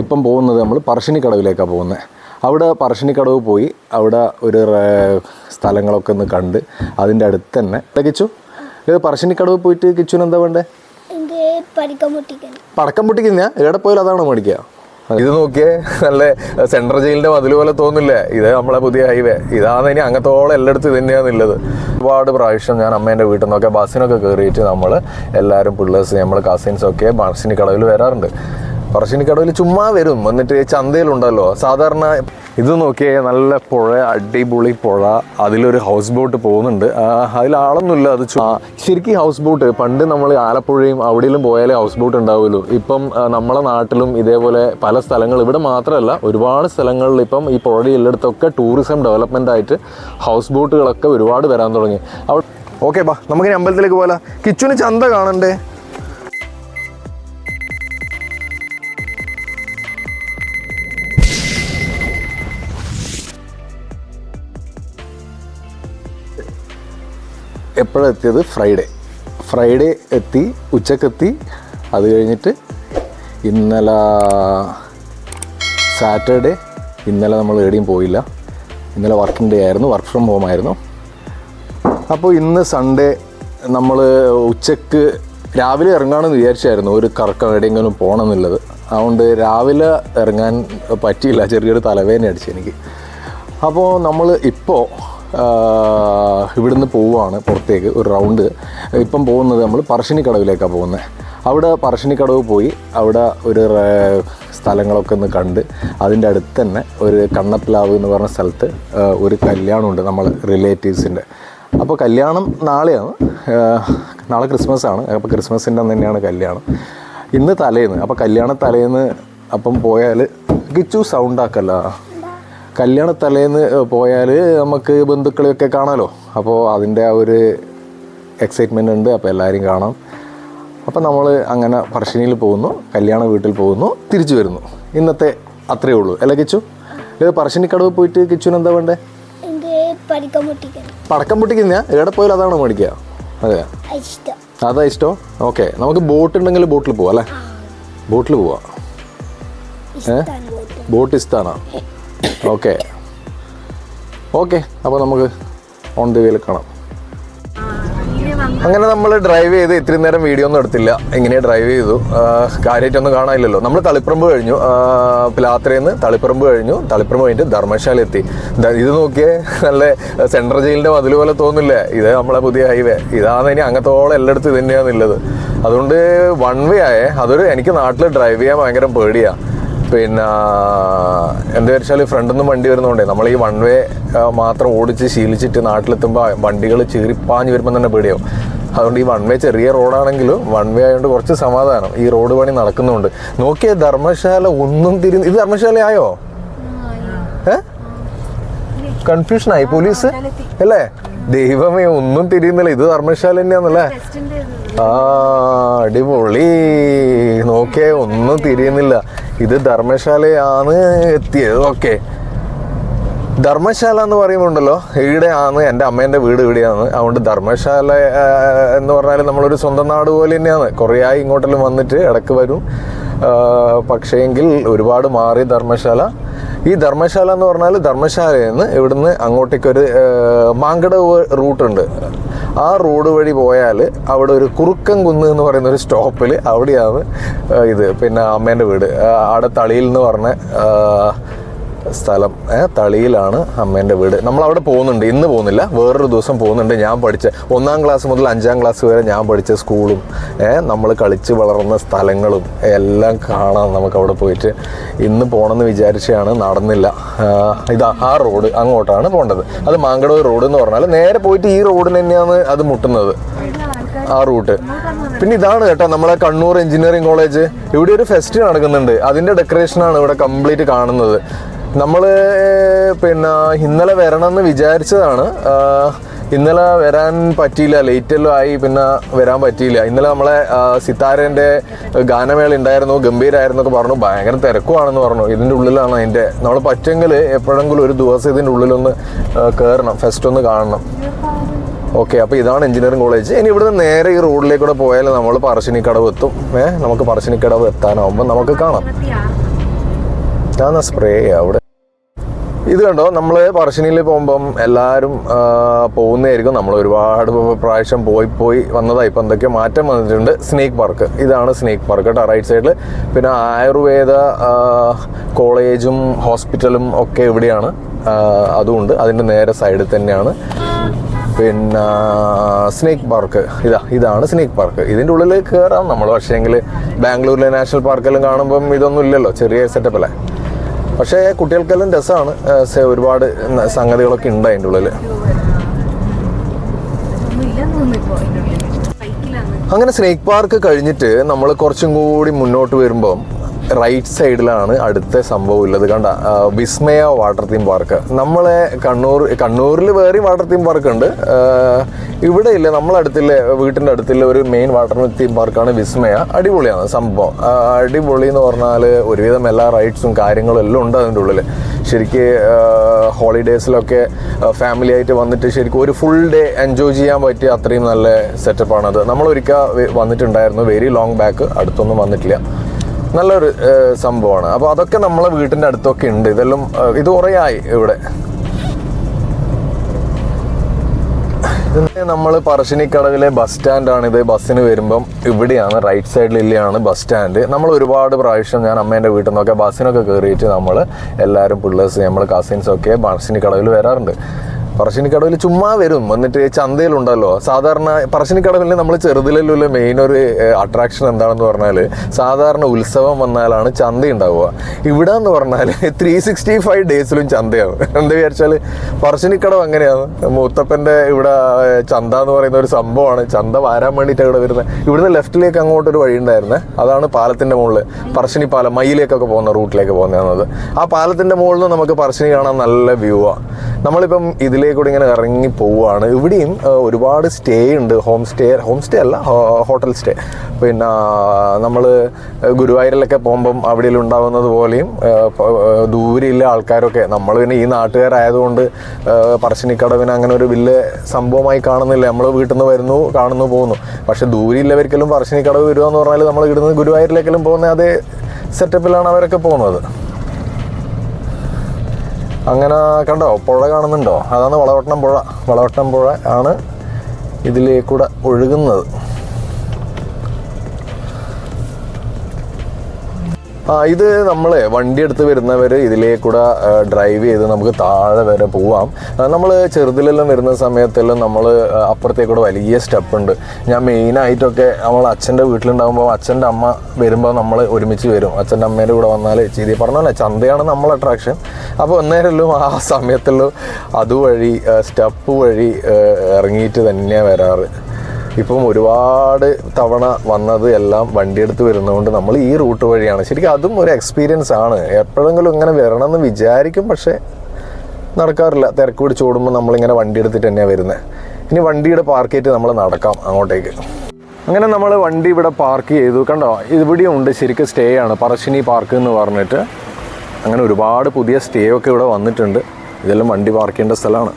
ഇപ്പം പോകുന്നത് നമ്മൾ പറശ്ശിനിക്കടവിലേക്കാണ് പോകുന്നത്. അവിടെ പറശ്ശിനിക്കടവ് പോയി അവിടെ ഒരു സ്ഥലങ്ങളൊക്കെ ഒന്ന് കണ്ട് അതിന്റെ അടുത്ത് തന്നെ. കിച്ചു? ഇത് പറശ്ശിനിക്കടവ് പോയിട്ട് കിച്ചുന് എന്താ വേണ്ടേ? പടക്കം പൊട്ടിക്കുന്ന എവിടെ പോയാലും അതാണ് മേടിക്കുക. ഇത് നോക്കിയേ നല്ല സെൻട്രൽ ജയിലിന്റെ മതിൽ പോലെ തോന്നില്ലേ? ഇത് നമ്മളെ പുതിയ ഹൈവേ. ഇതാണ് ഇനി അങ്ങത്തോളം എല്ലായിടത്തും ഇത് തന്നെയാണ് ഉള്ളത് ഒരുപാട് പ്രാവശ്യം ഞാൻ അമ്മേന്റെ വീട്ടിൽ നിന്നൊക്കെ ബസ്സിനൊക്കെ കയറിയിട്ട് നമ്മൾ എല്ലാവരും പിള്ളേഴ്സ് നമ്മൾ കസിൻസ് ഒക്കെ കടവിൽ വരാറുണ്ട്. പറശ്ശിനിക്കടവിൽ ചുമ്മാ വരും. എന്നിട്ട് ചന്തയിലുണ്ടല്ലോ. സാധാരണ ഇത് നോക്കിയാൽ നല്ല പുഴ അടിപൊളി പുഴ. അതിലൊരു ഹൗസ് ബോട്ട് പോകുന്നുണ്ട് അതിൽ ആളൊന്നുമില്ല. അത് ശരിക്കും ഹൗസ് ബോട്ട് പണ്ട് നമ്മൾ ആലപ്പുഴയും അവിടെയും പോയാലേ ഹൗസ് ബോട്ട് ഉണ്ടാവുമല്ലോ ഇപ്പം നമ്മളെ നാട്ടിലും ഇതേപോലെ പല സ്ഥലങ്ങൾ ഇവിടെ മാത്രമല്ല ഒരുപാട് സ്ഥലങ്ങളിൽ ഇപ്പം ഈ പുഴയുടെ എല്ലായിടത്തൊക്കെ ടൂറിസം ഡെവലപ്മെന്റ് ആയിട്ട് ഹൗസ് ബോട്ടുകളൊക്കെ ഒരുപാട് വരാൻ തുടങ്ങി. അവിടെ ഓക്കെ ബാ. നമുക്ക് അമ്പലത്തിലേക്ക് പോകാം കിച്ചുന് ചന്ത കാണണ്ടേ? എപ്പോഴെത്തിയത്? ഫ്രൈഡേ. ഫ്രൈഡേ എത്തി ഉച്ചക്കെത്തി. അത് കഴിഞ്ഞിട്ട് ഇന്നലെ സാറ്റർഡേ ഇന്നലെ നമ്മൾ എവിടെയും പോയില്ല. ഇന്നലെ വർക്കിംഗ് ഡേ ആയിരുന്നു വർക്ക് ഫ്രം ഹോം ആയിരുന്നു. അപ്പോൾ ഇന്ന് സൺഡേ നമ്മൾ ഉച്ചയ്ക്ക് രാവിലെ ഇറങ്ങാമെന്ന് വിചാരിച്ചായിരുന്നു. ഒരു കറക്കം എവിടെയെങ്കിലും പോകണം എന്നുള്ളത് അതുകൊണ്ട് രാവിലെ ഇറങ്ങാൻ പറ്റിയില്ല. ചെറിയൊരു തലവേദന അടിച്ചു എനിക്ക്. അപ്പോൾ നമ്മൾ ഇപ്പോൾ ഇവിടുന്ന് പോവുകയാണ് പുറത്തേക്ക് ഒരു റൗണ്ട് ഇപ്പം പോകുന്നത് നമ്മൾ പറശ്ശിനിക്കടവിലേക്കാണ് പോകുന്നത് അവിടെ പറശ്ശിനിക്കടവ് പോയി അവിടെ ഒരു സ്ഥലങ്ങളൊക്കെ ഒന്ന് കണ്ട് അതിന്റെ അടുത്ത് തന്നെ ഒരു കണ്ണപ്ലാവ് എന്ന് പറഞ്ഞ സ്ഥലത്ത് ഒരു കല്യാണമുണ്ട് നമ്മൾ റിലേറ്റീവ്സിന്റെ അപ്പോൾ കല്യാണം നാളെയാണ് നാളെ ക്രിസ്മസ് ആണ് അപ്പോൾ ക്രിസ്മസിന്റെ അന്ന് തന്നെയാണ് കല്യാണം. ഇന്ന് തലേന്ന് അപ്പോൾ കല്യാണ തലേന്ന് അപ്പം പോയാൽ സൗണ്ട് ആക്കല്ല. കല്യാണ തലേന്ന് പോയാൽ നമുക്ക് ബന്ധുക്കളെയൊക്കെ കാണാമല്ലോ അപ്പോൾ അതിന്റെ ആ ഒരു എക്സൈറ്റ്മെന്റ് ഉണ്ട് അപ്പോൾ എല്ലാവരും കാണാം. അപ്പോൾ നമ്മൾ അങ്ങനെ പറശ്ശിനിയിൽ പോകുന്നു കല്യാണ വീട്ടിൽ പോകുന്നു തിരിച്ചു വരുന്നു. ഇന്നത്തെ അത്രയേ ഉള്ളൂ. അല്ലേ കിച്ചു? ഇത് പറശ്ശിനിക്കടവ് പോയിട്ട് കിച്ചുവിന് എന്താ വേണ്ടേ? പടക്കം പൊട്ടിക്കുന്ന. എവിടെ പോയാലും അതാണ് മേടിക്കുക? അതെ അതാ ഇഷ്ടം? ഓക്കെ. നമുക്ക് ബോട്ട് ഉണ്ടെങ്കിൽ ബോട്ടിൽ പോവാം അല്ലേ? ബോട്ടിൽ പോവാം. ഏഹ് ബോട്ട്. ഇഷ്ടമാണോ ഓക്കെ. ഓക്കെ അപ്പോൾ നമുക്ക് ഓൺ ദി വേയിൽ കാണാം. അങ്ങനെ നമ്മൾ ഡ്രൈവ് ചെയ്ത് ഇത്രയും നേരം വീഡിയോ ഒന്നും എടുത്തില്ല. എങ്ങനെ ഡ്രൈവ് ചെയ്തു? കാര്യമായിട്ടൊന്നും കാണാനില്ലല്ലോ. നമ്മൾ തളിപ്പറമ്പ് കഴിഞ്ഞു. പിലാത്രയിൽ നിന്ന് തളിപ്പറമ്പ് കഴിഞ്ഞു. തളിപ്പറമ്പ് കഴിഞ്ഞിട്ട് ധർമ്മശാല എത്തി ഇത് നോക്കിയേ നല്ല സെൻട്രൽ ജയിലിന്റെ മതിൽ പോലെ തോന്നില്ലേ? ഇത് നമ്മളെ പുതിയ ഹൈവേ. ഇതാണ് ഇനി അങ്ങത്തോളം എല്ലായിടത്തും ഇത് തന്നെയാണ് ഉള്ളത് അതുകൊണ്ട് വൺ വേ ആയേ. അതൊരു എനിക്ക് നാട്ടിൽ ഡ്രൈവ് ചെയ്യാൻ ഭയങ്കര പേടിയാണ് പിന്നെ എന്താ വെച്ചാൽ ഫ്രണ്ടിൽ നിന്ന് വണ്ടി വരുന്നതുകൊണ്ടേ നമ്മൾ ഈ വൺ വേ മാത്രം ഓടിച്ച് ശീലിച്ചിട്ട് നാട്ടിലെത്തുമ്പോൾ വണ്ടികൾ ചീറിപ്പാഞ്ഞ് വരുമ്പോൾ തന്നെ പേടിയാവും. അതുകൊണ്ട് ഈ വൺ വേ ചെറിയ റോഡാണെങ്കിലും വൺ വേ ആയതുകൊണ്ട് കുറച്ച് സമാധാനം. ഈ റോഡ് പണി നടക്കുന്നുണ്ട്. നോക്കിയ ധർമ്മശാല ഒന്നും തിരിഞ്ഞ് ഇത് ധർമ്മശാല ആയോ ഏ? കൺഫ്യൂഷൻ ആയി പോലീസ്? അല്ലേ? ദൈവമേ ഒന്നും തിരിയുന്നില്ല. ഇത് ധർമ്മശാല തന്നെയാന്നല്ലേ? ആ അടിപൊളി. നോക്കിയേ ഒന്നും തിരിയുന്നില്ല. ഇത് ധർമ്മശാലയാണ് എത്തിയത്. ഓക്കെ ധർമ്മശാല എന്ന് പറയുമ്പോണ്ടല്ലോ ഇവിടെയാണ് എന്റെ അമ്മേന്റെ വീട് ഇവിടെയാണ്. അതുകൊണ്ട് ധർമ്മശാല എന്ന് പറഞ്ഞാൽ നമ്മളൊരു സ്വന്തം നാട് പോലെ തന്നെയാണ്. കുറേ ആയി ഇങ്ങോട്ടെല്ലാം വന്നിട്ട് ഇടയ്ക്ക് വരും. പക്ഷേങ്കിൽ ഒരുപാട് മാറി ധർമ്മശാല. ഈ ധർമ്മശാല എന്ന് പറഞ്ഞാൽ ധർമ്മശാലയിൽ നിന്ന് ഇവിടുന്ന് അങ്ങോട്ടേക്കൊരു മാങ്കട റൂട്ടുണ്ട്. ആ റോഡ് വഴി പോയാൽ അവിടെ ഒരു കുറുക്കൻ കുന്ന് എന്ന് പറയുന്ന ഒരു സ്റ്റോപ്പിൽ അവിടെയാണ് ഇത് പിന്നെ അമ്മേന്റെ വീട്. അവിടെ തളിയിൽ എന്ന് പറഞ്ഞ സ്ഥലം തളിയിലാണ് അമ്മേന്റെ വീട്. നമ്മൾ അവിടെ പോകുന്നുണ്ട് ഇന്ന് പോകുന്നില്ല വേറൊരു ദിവസം പോകുന്നുണ്ട്. ഞാൻ പഠിച്ച ഒന്നാം ക്ലാസ് മുതൽ അഞ്ചാം ക്ലാസ് വരെ ഞാൻ പഠിച്ച സ്കൂളും നമ്മൾ കളിച്ച് വളർന്ന സ്ഥലങ്ങളും എല്ലാം കാണാം നമുക്ക് അവിടെ പോയിട്ട്. ഇന്ന് പോകണമെന്ന് വിചാരിച്ചാണ് നടന്നില്ല. ഇതാ ആ റോഡ് അങ്ങോട്ടാണ് പോകേണ്ടത് അത് മാങ്കടവ് റോഡ് എന്ന് പറഞ്ഞാൽ നേരെ പോയിട്ട് ഈ റോഡിന് തന്നെയാണ് അത് മുട്ടുന്നത് ആ റൂട്ട് പിന്നെ ഇതാണ് കേട്ടോ നമ്മളെ കണ്ണൂർ എഞ്ചിനീയറിംഗ് കോളേജ് ഇവിടെ ഒരു ഫെസ്റ്റ് നടക്കുന്നുണ്ട്. അതിന്റെ ഡെക്കറേഷനാണ് ഇവിടെ കംപ്ലീറ്റ് കാണുന്നത്. നമ്മൾ പിന്നെ ഇന്നലെ വരണമെന്ന് വിചാരിച്ചതാണ്. ഇന്നലെ വരാൻ പറ്റിയില്ല. ലേറ്റ് എല്ലാം ആയി പിന്നെ വരാൻ പറ്റിയില്ല. ഇന്നലെ നമ്മളെ സിത്താരേന്റെ ഗാനമേള ഉണ്ടായിരുന്നു ഗംഭീരായിരുന്നു എന്നൊക്കെ പറഞ്ഞു. ഭയങ്കര തിരക്കുവാണെന്ന് പറഞ്ഞു. ഇതിന്റെ ഉള്ളിലാണ് അതിന്റെ നമ്മൾ പറ്റുമെങ്കിൽ എപ്പോഴെങ്കിലും ഒരു ദിവസം ഇതിന്റെ ഉള്ളിലൊന്ന് കയറണം ഫസ്റ്റ് ഒന്ന് കാണണം. ഓക്കെ അപ്പോൾ ഇതാണ് എഞ്ചിനീയറിംഗ് കോളേജ്. ഇനി ഇവിടുന്ന് നേരെ ഈ റോഡിലേക്കൂടെ പോയാൽ നമ്മൾ പറശ്ശിനിക്കടവ് എത്തും. ഏഹ് നമുക്ക് പറശ്ശിനിക്കടവ് എത്താനാവുമ്പോൾ നമുക്ക് കാണാം. ഞാൻ സ്പ്രേ അവിടെ. ഇത് കണ്ടോ? നമ്മൾ പറശ്ശിനിയിൽ പോകുമ്പം എല്ലാവരും പോകുന്നതായിരിക്കും. നമ്മൾ ഒരുപാട് പ്രാവശ്യം പോയി പോയി വന്നതായി ഇപ്പം എന്തൊക്കെ മാറ്റം വന്നിട്ടുണ്ട്. Snake park. ഇതാണ് സ്നേക്ക് പാർക്ക് കേട്ടോ റൈറ്റ് സൈഡിൽ പിന്നെ ആയുർവേദ കോളേജും ഹോസ്പിറ്റലും ഒക്കെ ഇവിടെയാണ്. അതുകൊണ്ട് അതിന്റെ നേരെ സൈഡിൽ തന്നെയാണ്. പിന്നെ സ്നേക്ക് പാർക്ക്. ഇതാ ഇതാണ് സ്നേക്ക് പാർക്ക്. ഇതിന്റെ ഉള്ളിൽ കയറാം നമ്മൾ. പക്ഷേങ്കിൽ ബാംഗ്ലൂരിലെ നാഷണൽ പാർക്കെല്ലാം കാണുമ്പം ഇതൊന്നും ഇല്ലല്ലോ. ചെറിയ സെറ്റപ്പ് അല്ലേ? പക്ഷേ കുട്ടികൾക്കെല്ലാം രസമാണ്. ഒരുപാട് സംഗതികളൊക്കെ ഉണ്ട് അതിന്റെ ഉള്ളിൽ അങ്ങനെ സ്നേക്ക് പാർക്ക് കഴിഞ്ഞിട്ട് നമ്മൾ കുറച്ചും കൂടി മുന്നോട്ട് വരുമ്പം റൈറ്റ് സൈഡിലാണ് അടുത്ത സംഭവം ഉള്ളത്. കണ്ട വിസ്മയ വാട്ടർ തീം പാർക്ക് നമ്മളെ കണ്ണൂർ കണ്ണൂരിൽ വേറെ വാട്ടർ തീം പാർക്ക് ഉണ്ട്. ഇവിടെ ഇല്ല നമ്മളെ അടുത്തില്ല വീട്ടിന്റെ അടുത്തുള്ള ഒരു മെയിൻ വാട്ടർ തീം പാർക്കാണ് വിസ്മയ. അടിപൊളിയാണ് സംഭവം. അടിപൊളി എന്ന് പറഞ്ഞാൽ ഒരുവിധം എല്ലാ റൈഡ്സും കാര്യങ്ങളും എല്ലാം ഉണ്ട് അതിന്റെ ഉള്ളിൽ ശരിക്ക് ഹോളിഡേയ്സിലൊക്കെ ഫാമിലി ആയിട്ട് വന്നിട്ട് ശരിക്കും ഒരു ഫുൾ ഡേ എൻജോയ് ചെയ്യാൻ പറ്റിയ അത്രയും നല്ല സെറ്റപ്പാണത് നമ്മളൊരിക്കൽ വന്നിട്ടുണ്ടായിരുന്നു വെരി ലോങ് ബാക്ക് അടുത്തൊന്നും വന്നിട്ടില്ല. നല്ലൊരു സംഭവമാണ്. അപ്പോൾ അതൊക്കെ നമ്മളെ വീട്ടിന്റെ അടുത്തൊക്കെ ഉണ്ട്. ഇതെല്ലാം ഇത് കുറേ ആയി ഇവിടെ. നമ്മൾ പറശ്ശിനിക്കടവിലെ ബസ് സ്റ്റാൻഡാണ് ഇത്. ബസ്സിന് വരുമ്പം ഇവിടെയാണ് റൈറ്റ് സൈഡിലാണ് ബസ് സ്റ്റാൻഡ്. നമ്മൾ ഒരുപാട് പ്രാവശ്യം ഞാൻ അമ്മേന്റെ വീട്ടിൽ നിന്നൊക്കെ ബസ്സിനൊക്കെ കയറിയിട്ട് നമ്മൾ എല്ലാവരും പിള്ളേഴ്സ് നമ്മൾ കസിൻസൊക്കെ പറശ്ശിനിക്കടവിൽ വരാറുണ്ട്. പറശ്ശിനിക്കടവിൽ ചുമ്മാ വരും. എന്നിട്ട് ചന്തയിലുണ്ടല്ലോ. സാധാരണ പറശ്ശിനിക്കടവിൽ നമ്മൾ ചെറുതിലുള്ള മെയിൻ ഒരു അട്രാക്ഷൻ എന്താണെന്ന് പറഞ്ഞാൽ സാധാരണ ഉത്സവം വന്നാലാണ് ചന്ത ഉണ്ടാവുക ഇവിടെ എന്ന് പറഞ്ഞാൽ ത്രീ സിക്സ്റ്റി ഫൈവ് ഡേയ്സിലും ചന്തയാണ്. എന്താ വിചാരിച്ചാൽ പറശ്ശിനിക്കടവ് അങ്ങനെയാണ്. മൂത്തപ്പന്റെ ഇവിടെ ചന്ത എന്ന് പറയുന്ന ഒരു സംഭവമാണ്. ചന്ത വാരാൻ വേണ്ടിയിട്ട് ഇവിടെ വരുന്നത് ഇവിടുന്ന് ലെഫ്റ്റിലേക്ക് അങ്ങോട്ടൊരു വഴി ഉണ്ടായിരുന്നത് അതാണ് പാലത്തിന്റെ മുകളിൽ പറശ്ശിനി പാലം മയിലേക്കൊക്കെ പോകുന്ന റൂട്ടിലേക്ക് പോകുന്നത് ആ പാലത്തിന്റെ മുകളിൽ നിന്ന് നമുക്ക് പറശ്ശിനി കാണാൻ നല്ല വ്യൂ ആണ് നമ്മളിപ്പം ഇതിലേക്കൂടി ഇങ്ങനെ ഇറങ്ങി പോവുകയാണ്. ഇവിടെയും ഒരുപാട് സ്റ്റേ ഉണ്ട്. ഹോം സ്റ്റേ ഹോം സ്റ്റേ അല്ല ഹോട്ടൽ സ്റ്റേ. പിന്നെ നമ്മൾ ഗുരുവായൂരിലൊക്കെ പോകുമ്പം അവിടെ ഉണ്ടാവുന്നത് പോലെയും ദൂരെയുള്ള ആൾക്കാരൊക്കെ. നമ്മൾ പിന്നെ ഈ നാട്ടുകാരായതുകൊണ്ട് പറശ്ശിനിക്കടവിന് അങ്ങനെ ഒരു വലിയ സംഭവമായി കാണുന്നില്ല. നമ്മൾ വീട്ടിൽ നിന്ന് വരുന്നു കാണുന്നു പോകുന്നു. പക്ഷേ ദൂരെയുള്ളവർക്കെല്ലാം പറശ്ശിനിക്കടവ് വരിക എന്ന് പറഞ്ഞാൽ നമ്മൾ ഇവിടുന്ന് ഗുരുവായൂരിലേക്കെല്ലാം പോകുന്ന അതേ സെറ്റപ്പിലാണ് അവരൊക്കെ പോകുന്നത്. അങ്ങനെ കണ്ടോ? പുഴ കാണുന്നുണ്ടോ? അതാണ് വളവട്ടം പുഴ. വളവട്ടം പുഴ ആണ് ഇതിലേക്കൂടെ ഒഴുകുന്നത്. ആ ഇത് നമ്മൾ വണ്ടി എടുത്ത് വരുന്നവർ ഇതിലേ കൂടെ ഡ്രൈവ് ചെയ്ത് നമുക്ക് താഴെ വരെ പോവാം. നമ്മൾ ചെറുതിലെല്ലാം വരുന്ന സമയത്തെല്ലാം നമ്മൾ അപ്പുറത്തേക്കൂടെ വലിയ സ്റ്റെപ്പ് ഉണ്ട്. ഞാൻ മെയിനായിട്ടൊക്കെ നമ്മൾ അച്ഛന്റെ വീട്ടിലുണ്ടാകുമ്പോൾ അച്ഛന്റെ അമ്മ വരുമ്പോൾ നമ്മൾ ഒരുമിച്ച് വരും. അച്ഛന്റെ അമ്മേന്റെ കൂടെ വന്നാൽ ചെയ്തി പറഞ്ഞല്ലേ ചന്തയാണ് നമ്മൾ അട്രാക്ഷൻ അപ്പോൾ അന്നേരമല്ലോ ആ സമയത്തെല്ലാം അതുവഴി സ്റ്റെപ്പ് വഴി ഇറങ്ങിയിട്ട് തന്നെയാണ് വരാറ്. ഇപ്പം ഒരുപാട് തവണ വന്നത് എല്ലാം വണ്ടിയെടുത്ത് വരുന്നതുകൊണ്ട് നമ്മൾ ഈ റൂട്ട് വഴിയാണ്. ശരിക്കും അതും ഒരു എക്സ്പീരിയൻസ് ആണ്. എപ്പോഴെങ്കിലും ഇങ്ങനെ വരണമെന്ന് വിചാരിക്കും പക്ഷേ നടക്കാറില്ല. തിരക്ക് പിടിച്ച് ഓടുമ്പോൾ നമ്മളിങ്ങനെ വണ്ടി എടുത്തിട്ട് തന്നെയാണ് വരുന്നത് ഇനി വണ്ടിയുടെ പാർക്ക് ചെയ്തിട്ട് നമ്മൾ നടക്കാം അങ്ങോട്ടേക്ക്. അങ്ങനെ നമ്മൾ വണ്ടി ഇവിടെ പാർക്ക് ചെയ്തു. കണ്ടോ? ഇവിടെയും ഉണ്ട്. ശരിക്കും സ്റ്റേ ആണ്. പറശ്ശിനി പാർക്ക് എന്ന് പറഞ്ഞിട്ട് അങ്ങനെ ഒരുപാട് പുതിയ സ്റ്റേ ഒക്കെ ഇവിടെ വന്നിട്ടുണ്ട്. ഇതെല്ലാം വണ്ടി പാർക്ക് ചെയ്യേണ്ട സ്ഥലമാണ്.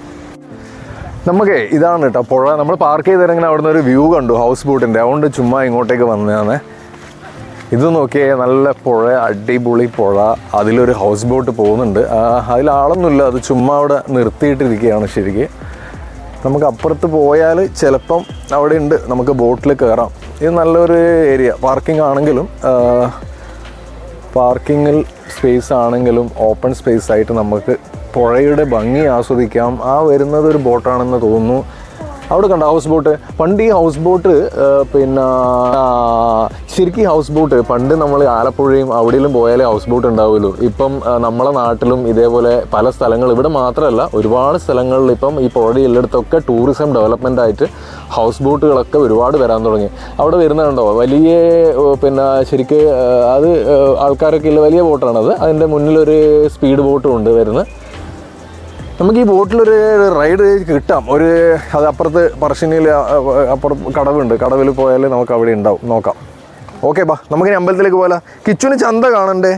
നമുക്ക് ഇതാണ് കേട്ടോ പുഴ. നമ്മൾ പാർക്ക് ചെയ്തിറങ്ങനെ അവിടെ നിന്ന് ഒരു വ്യൂ കണ്ടു ഹൗസ് ബോട്ടിന്റെ അതുകൊണ്ട് ചുമ്മാ ഇങ്ങോട്ടേക്ക് വന്നതാണ്. ഇത് നോക്കിയേ നല്ല പുഴ അടിപൊളി പുഴ. അതിലൊരു ഹൗസ് ബോട്ട് പോകുന്നുണ്ട്. അതിൽ ആളൊന്നുമില്ല. അത് ചുമ്മാ അവിടെ നിർത്തിയിട്ടിരിക്കുകയാണ് ശരിക്ക്. നമുക്ക് അപ്പുറത്ത് പോയാൽ ചിലപ്പം അവിടെ ഉണ്ട്. നമുക്ക് ബോട്ടിൽ കയറാം. ഇത് നല്ലൊരു ഏരിയ പാർക്കിംഗ് ആണെങ്കിലും പാർക്കിങ്ങിൽ സ്പേസ് ആണെങ്കിലും ഓപ്പൺ സ്പേസ് ആയിട്ട് നമുക്ക് പുഴയുടെ ഭംഗി ആസ്വദിക്കാം. ആ വരുന്നത് ഒരു ബോട്ടാണെന്ന് തോന്നുന്നു. അവിടെ കണ്ട ഹൗസ് ബോട്ട് പണ്ട് ഈ ഹൗസ് ബോട്ട് പിന്നെ ശരിക്കും ഹൗസ് ബോട്ട് പണ്ട് നമ്മൾ ആലപ്പുഴയും അവിടെയും പോയാലേ ഹൗസ് ബോട്ട് ഉണ്ടാവുമല്ലോ ഇപ്പം നമ്മളെ നാട്ടിലും ഇതേപോലെ പല സ്ഥലങ്ങൾ ഇവിടെ മാത്രമല്ല ഒരുപാട് സ്ഥലങ്ങളിൽ ഇപ്പം ഈ പുഴ എല്ലായിടത്തൊക്കെ ടൂറിസം ഡെവലപ്മെന്റ് ആയിട്ട് ഹൗസ് ബോട്ടുകളൊക്കെ ഒരുപാട് വരാൻ തുടങ്ങി. അവിടെ വരുന്നുണ്ടോ വലിയ പിന്നെ ശരിക്ക് അത് ആൾക്കാരൊക്കെ ഉള്ള വലിയ ബോട്ടാണത് അതിന്റെ മുന്നിലൊരു സ്പീഡ് ബോട്ടും ഉണ്ട് വരുന്നത്. നമുക്ക് ഈ ബോട്ടിലൊരു റൈഡ് കിട്ടാം. ഒരു അത് അപ്പുറത്ത് പറശ്ശിനിയിൽ അപ്പുറത്ത് കടവുണ്ട്. കടവിൽ പോയാൽ നമുക്ക് അവിടെ ഉണ്ടാവും. നോക്കാം. ഓക്കെ ബാ. നമുക്കിനി അമ്പലത്തിലേക്ക് പോയാലോ കിച്ചുവിന് ചന്ത കാണണ്ടേ?